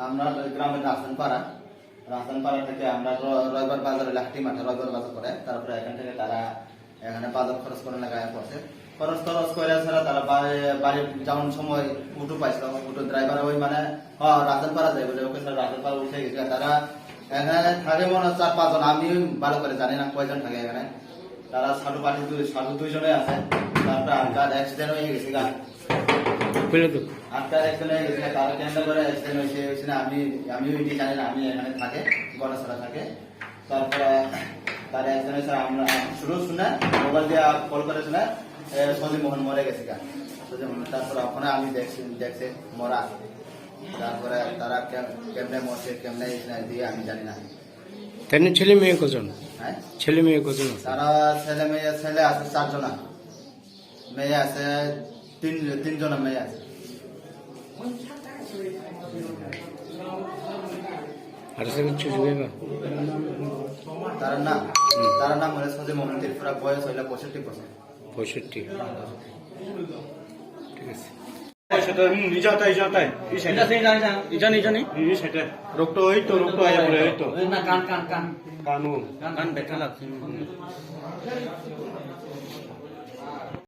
আমরা গ্রামের রাজনপাড়া রাজনপাড়া থেকে আমরা রবিবার বাজারে লাহটি মাঠে রবিবার বাজার করে তারপরে এখান থেকে তারা এখানে বাজার খরচ করে লাগায় পড়ছে। খরচ খরচ করে ছাড়া তারা বাড়ি- যাওয়ার সময় উঠো পাইছিল, উঠো ড্রাইভার ওই মানে হ রাজনপাড়া যাই বলে ওকে স্যার রাজনপাড়া উঠে গেছে। তারা এখানে থাকে মনে হয় চার পাঁচজন, আমি ভালো করে জানি না কয়জন থাকে এখানে। তারা সাধু দুই সাধু দুইজনে আছে। তারপরে আটকার অ্যাক্সিডেন্ট হয়ে গেছে গা। করে হয়েছে আমি আমি ওইটি এখানে থাকে গণেশরা থাকে। তারপরে তার একজন এসে আমরা শুরু শুনে মোবাইল দিয়ে কল করে শুনে সজীব মোহন মরে গেছে গা। সজীব মোহন তারপরে ওখানে আমি দেখছি দেখছি মরা। তারপরে তারা কেমনে মরছে কেমনে দিয়ে আমি জানি না। ছেলে মেয়ে কজন? হ্যাঁ? ছেলে মেয়ে কজন? তারা ছেলে মেয়ে ছেলে আছে চারজনা। মেয়ে আছে তিন তিনজনা মেয়ে আছে। তার নাম? তার নাম হলে সজীব মোহন ত্রিপুরা বয়স হইলে পঁয়ষট্টি বছর। পঁয়ষট্টি। ঠিক আছে। সেটা